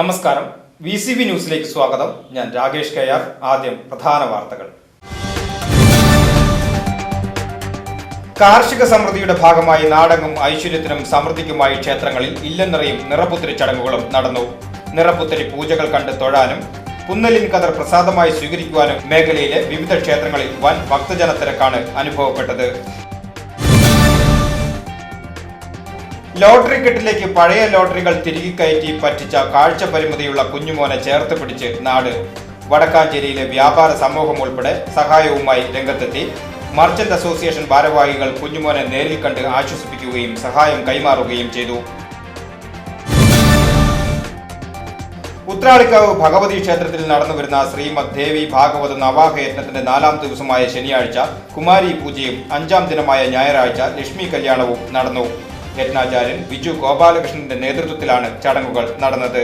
നമസ്കാരം. V C B ന്യൂസിലേക്ക് സ്വാഗതം. ഞാൻ രാകേഷ് കെ ആർ ആദ്യം പ്രധാന വാർത്തകൾ. കാർഷിക സമൃദ്ധിയുടെ ഭാഗമായി നാടങ്ങും ഐശ്വര്യത്തിനും സമൃദ്ധിക്കുമായി ക്ഷേത്രങ്ങളിൽ ഇല്ലെന്നറിയും നിറപുത്തരി ചടങ്ങുകളും നടന്നു. നിറപുത്തരി പൂജകൾ കണ്ട് തൊഴാനും പുന്നലിൻ കതർ പ്രസാദമായി സ്വീകരിക്കുവാനും മേഖലയിലെ വിവിധ ക്ഷേത്രങ്ങളിൽ വൻ ഭക്തജനത്തിരക്കാണ് അനുഭവപ്പെട്ടത്. ലോട്ടറി കെട്ടിലേക്ക് പഴയ ലോട്ടറികൾ തിരികെ കയറ്റി പറ്റിച്ച കാഴ്ച പരിമിതിയുള്ള കുഞ്ഞുമോനെ ചേർത്ത് പിടിച്ച് നാട് വടക്കാഞ്ചേരിയിലെ വ്യാപാര സമൂഹം ഉൾപ്പെടെ സഹായവുമായി രംഗത്തെത്തി. മർച്ചന്റ് അസോസിയേഷൻ ഭാരവാഹികൾ കുഞ്ഞുമോനെ നേരിൽ കണ്ട് ആശ്വസിപ്പിക്കുകയും സഹായം കൈമാറുകയും ചെയ്തു. ഉത്രാളിക്കാവ് ഭഗവതി ക്ഷേത്രത്തിൽ നടന്നുവരുന്ന ശ്രീമദ് ദേവി ഭാഗവത നവാഹ യജ്ഞത്തിന്റെ നാലാം ദിവസമായ ശനിയാഴ്ച കുമാരി പൂജയും അഞ്ചാം ദിനമായ ഞായറാഴ്ച ലക്ഷ്മി കല്യാണവും നടന്നു. യജ്ഞാചാര്യൻ ബിജു ഗോപാലകൃഷ്ണന്റെ നേതൃത്വത്തിലാണ് ചടങ്ങുകൾ നടന്നത്.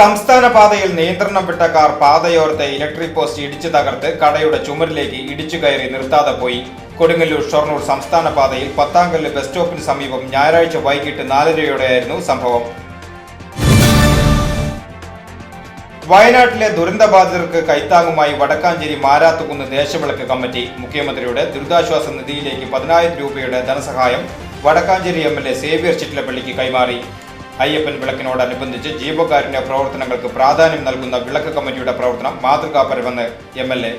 സംസ്ഥാന പാതയിൽ നിയന്ത്രണം വിട്ട കാർ പാതയോരത്തെ ഇലക്ട്രിക് പോസ്റ്റ് ഇടിച്ചു തകർത്ത് കടയുടെ ചുമരിലേക്ക് ഇടിച്ചു കയറി നിർത്താതെ പോയി. കൊടുങ്ങല്ലൂർ ഷൊർണൂർ സംസ്ഥാന പാതയിൽ പത്താംകല്ല് ബസ് സ്റ്റോപ്പിന് സമീപം ഞായറാഴ്ച വൈകിട്ട് നാലരയോടെയായിരുന്നു സംഭവം. വയനാട്ടിലെ ദുരന്തബാധിതർക്ക് കൈത്താങ്ങുമായി വടക്കാഞ്ചേരി മാരാത്തുകുന്ന് ദേശവിളക്ക് കമ്മിറ്റി മുഖ്യമന്ത്രിയുടെ ദുരിതാശ്വാസ നിധിയിലേക്ക് പതിനായിരം രൂപയുടെ ധനസഹായം Wadakkanchery M L A Xavier ചിറ്റിലപ്പള്ളിക്ക് കൈമാറി. അയ്യപ്പൻ വിളക്കിനോടനുബന്ധിച്ച് ജീവകാരുണ്യ പ്രവർത്തനങ്ങൾക്ക് പ്രാധാന്യം നൽകുന്ന വിളക്ക് കമ്മിറ്റിയുടെ പ്രവർത്തനം മാതൃകാപരമെന്ന് എം എൽ എ